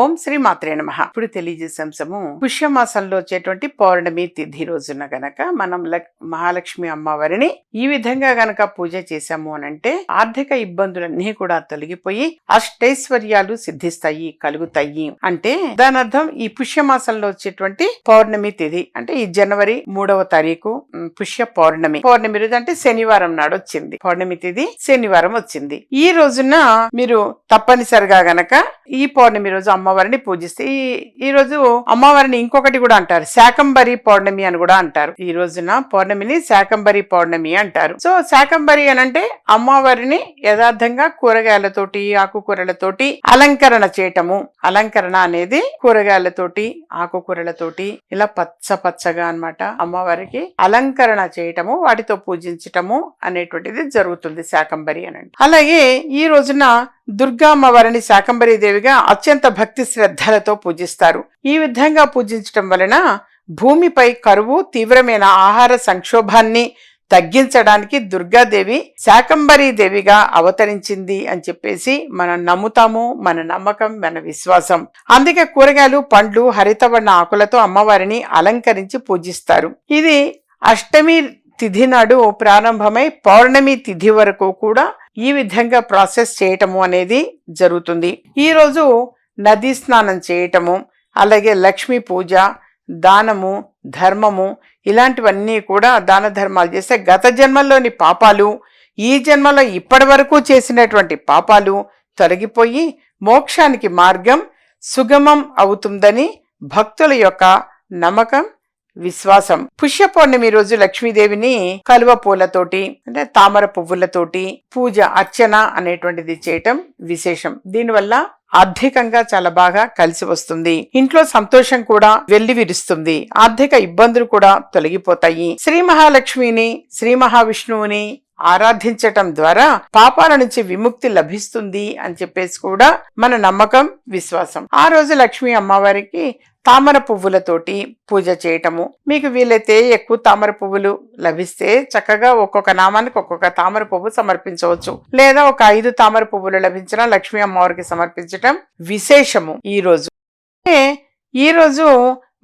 ఓం శ్రీ మాత్రే నమ. ఇప్పుడు తెలియజేసే అంశము పుష్యమాసంలో వచ్చేటువంటి పౌర్ణమి తిథి రోజున గనక మనం మహాలక్ష్మి అమ్మవారిని ఈ విధంగా గనక పూజ చేశాము అనంటే ఆర్థిక ఇబ్బందులన్నీ కూడా తొలగిపోయి అష్టైశ్వర్యాలు సిద్ధిస్తాయి కలుగుతాయి అంటే దాని అర్థం ఈ పుష్యమాసంలో వచ్చేటువంటి పౌర్ణమి తిథి అంటే ఈ జనవరి మూడవ తారీఖు పుష్య పౌర్ణమి. పౌర్ణమి రోజు అంటే శనివారం నాడు వచ్చింది. పౌర్ణమి తిథి శనివారం వచ్చింది. ఈ రోజున మీరు తప్పనిసరిగా గనక ఈ పౌర్ణమి రోజు అమ్మ అమ్మవారిని పూజిస్తే ఈ ఈ రోజు అమ్మవారిని ఇంకొకటి కూడా అంటారు. శాకంబరి పౌర్ణమి అని కూడా అంటారు. ఈ రోజున పౌర్ణమిని శాకంబరి పౌర్ణమి అంటారు. సో శాకంబరి అని అంటే అమ్మవారిని యథార్థంగా కూరగాయలతోటి ఆకుకూరలతోటి అలంకరణ చేయటము. అలంకరణ అనేది కూరగాయలతోటి ఆకుకూరలతోటి ఇలా పచ్చ పచ్చగా అన్నమాట. అమ్మవారికి అలంకరణ చేయటము వాటితో పూజించటము అనేటువంటిది జరుగుతుంది శాకంబరి అని అలాగే ఈ రోజున దుర్గా అమ్మవారిని శాకంబరి దేవిగా అత్యంత భక్తి శ్రద్ధలతో పూజిస్తారు. ఈ విధంగా పూజించటం వలన భూమిపై కరువు తీవ్రమైన ఆహార సంక్షోభాన్ని తగ్గించడానికి దుర్గాదేవి శాకంబరి దేవిగా అవతరించింది అని చెప్పేసి మనం నమ్ముతాము మన నమ్మకం మన విశ్వాసం. అందుకే కూరగాయలు పండ్లు హరితవర్ణ ఆకులతో అమ్మవారిని అలంకరించి పూజిస్తారు. ఇది అష్టమి తిథి నాడు ప్రారంభమై పౌర్ణమి తిథి వరకు కూడా ఈ విధంగా ప్రాసెస్ చేయటము అనేది జరుగుతుంది. ఈరోజు నదీ స్నానం చేయటము అలాగే లక్ష్మీ పూజ దానము ధర్మము ఇలాంటివన్నీ కూడా దాన ధర్మాలు చేస్తే గత జన్మల్లోని పాపాలు ఈ జన్మలో ఇప్పటి వరకు చేసినటువంటి పాపాలు తొలగిపోయి మోక్షానికి మార్గం సుగమం అవుతుందని భక్తుల యొక్క నమ్మకం. విశ్వాసం. పుష్య పౌర్ణమి రోజు లక్ష్మీదేవిని కలువ పూలతోటి అంటే తామర పువ్వులతోటి పూజ అర్చన అనేటువంటిది చేయటం విశేషం. దీనివల్ల ఆర్థికంగా చాలా బాగా కలిసి వస్తుంది. ఇంట్లో సంతోషం కూడా వెళ్ళి విరుస్తుంది. ఆర్థిక ఇబ్బందులు కూడా తొలగిపోతాయి. శ్రీ మహాలక్ష్మిని శ్రీ మహావిష్ణువుని ఆరాధించటం ద్వారా పాపాల నుంచి విముక్తి లభిస్తుంది అని చెప్పేసి కూడా మన నమ్మకం విశ్వాసం. ఆ రోజు లక్ష్మీ అమ్మవారికి తామర పువ్వులతోటి పూజ చేయటము. మీకు వీలైతే ఎక్కువ తామర పువ్వులు లభిస్తే చక్కగా ఒక్కొక్క నామానికి ఒక్కొక్క తామర పువ్వు సమర్పించవచ్చు. లేదా ఒక ఐదు తామర పువ్వులు లభించిన లక్ష్మీ అమ్మవారికి సమర్పించటం విశేషము ఈ రోజు. ఈ రోజు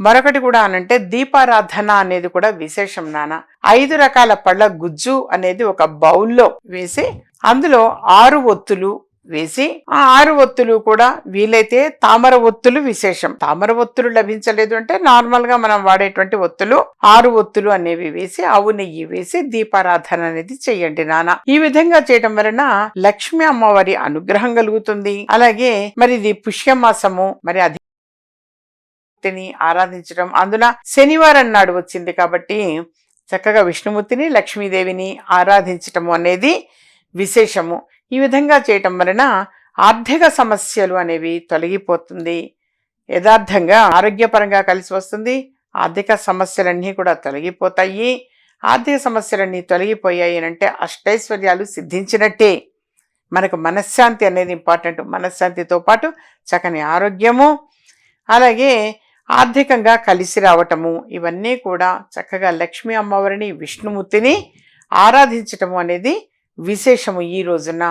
మరొకటి కూడా అనంటే దీపారాధన అనేది కూడా విశేషం నాన్న. ఐదు రకాల పళ్ళ గుజ్జు అనేది ఒక బౌల్లో వేసి అందులో ఆరు ఒత్తులు వేసి ఆ ఆరు ఒత్తులు కూడా వీలైతే తామర ఒత్తులు విశేషం. తామర ఒత్తులు లభించలేదు అంటే నార్మల్గా మనం వాడేటువంటి ఒత్తులు ఆరు ఒత్తులు అనేవి వేసి ఆవు నెయ్యి వేసి దీపారాధన అనేది చెయ్యండి నాన్న. ఈ విధంగా చేయడం వలన లక్ష్మీ అమ్మవారి అనుగ్రహం కలుగుతుంది. అలాగే మరి ఇది పుష్యమాసము మరి అది ఆరాధించడం. అందున శనివారం నాడు వచ్చింది కాబట్టి చక్కగా విష్ణుమూర్తిని లక్ష్మీదేవిని ఆరాధించటము అనేది విశేషము. ఈ విధంగా చేయటం వలన ఆర్థిక సమస్యలు అనేవి తొలగిపోతుంది. యథార్థంగా ఆరోగ్యపరంగా కలిసి వస్తుంది. ఆర్థిక సమస్యలన్నీ కూడా తొలగిపోతాయి. ఆర్థిక సమస్యలన్నీ తొలగిపోయాయి అని అంటే అష్టైశ్వర్యాలు సిద్ధించినట్టే. మనకు మనశ్శాంతి అనేది ఇంపార్టెంట్. మనశ్శాంతితో పాటు చక్కని ఆరోగ్యము అలాగే ఆర్థికంగా కలిసి రావటము ఇవన్నీ కూడా చక్కగా లక్ష్మీ అమ్మవారిని విష్ణుమూర్తిని ఆరాధించటము అనేది విశేషము ఈ రోజున